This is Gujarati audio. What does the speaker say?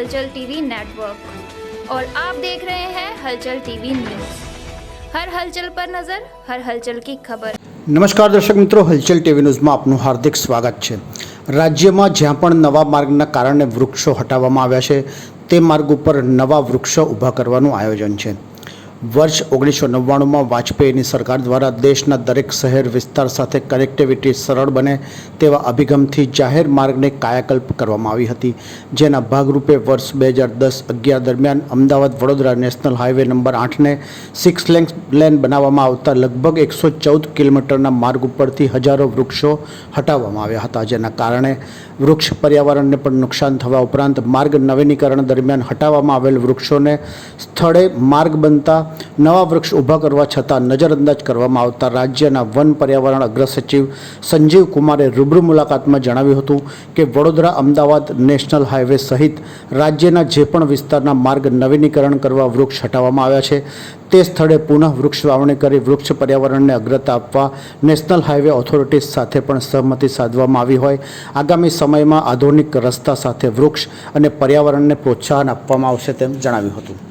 हलचल टीवी नेटवर्क और आप देख रहे हैं हलचल टीवी न्यूज हर हलचल पर नजर हर हलचल की खबर નમસ્કાર દર્શક મિત્રો હલચલ ટીવી ન્યૂઝમાં આપનું હાર્દિક સ્વાગત છે રાજ્યમાં જ્યાં પણ નવા માર્ગના કારણે વૃક્ષો હટાવવામાં આવ્યા છે તે માર્ગ ઉપર નવા વૃક્ષો ઊભા કરવાનું આયોજન છે વર્ષ ઓગણીસો નવ્વાણુંમાં વાજપેયીની સરકાર દ્વારા દેશના દરેક શહેર વિસ્તાર સાથે કનેક્ટિવિટી સરળ બને તેવા અભિગમથી જાહેર માર્ગને કાયાકલ્પ કરવામાં આવી હતી, જેના ભાગરૂપે વર્ષ બે હજાર દસ અગિયાર દરમિયાન Ahmedabad Vadodara national highway number આઠને six lane lane બનાવવામાં આવતા લગભગ એકસો ચૌદ કિલોમીટરના માર્ગ ઉપરથી હજારો વૃક્ષો હટાવવામાં આવ્યા હતા, જેના કારણે વૃક્ષ પર્યાવરણને પણ નુકસાન થવા ઉપરાંત માર્ગ નવીનીકરણ દરમિયાન હટાવવામાં આવેલ વૃક્ષોને સ્થળે માર્ગ બનતા નવા વૃક્ષ ઊભા કરવા છતાં નજરઅંદાજ કરવામાં આવતા રાજ્યના વન પર્યાવરણ અગ્ર સચિવ સંજીવ કુમારે રૂબરૂ મુલાકાતમાં જણાવ્યું હતું કે વડોદરા, અમદાવાદ, નેશનલ હાઈવે સહિત રાજ્યના જે પણ વિસ્તારના માર્ગ નવીનીકરણ કરવા વૃક્ષ હટાવવામાં આવ્યા છે, તે સ્થળે પુનઃ વૃક્ષ વાવણી કરી વૃક્ષ પર્યાવરણને અગ્રતા આપવા નેશનલ હાઈવે ઓથોરિટીઝ સાથે પણ સહમતિ સાધવામાં આવી હોય. આગામી સમયમાં આધુનિક રસ્તા સાથે વૃક્ષ અને પર્યાવરણને પ્રોત્સાહન આપવામાં આવશે તેમ જણાવ્યું હતું.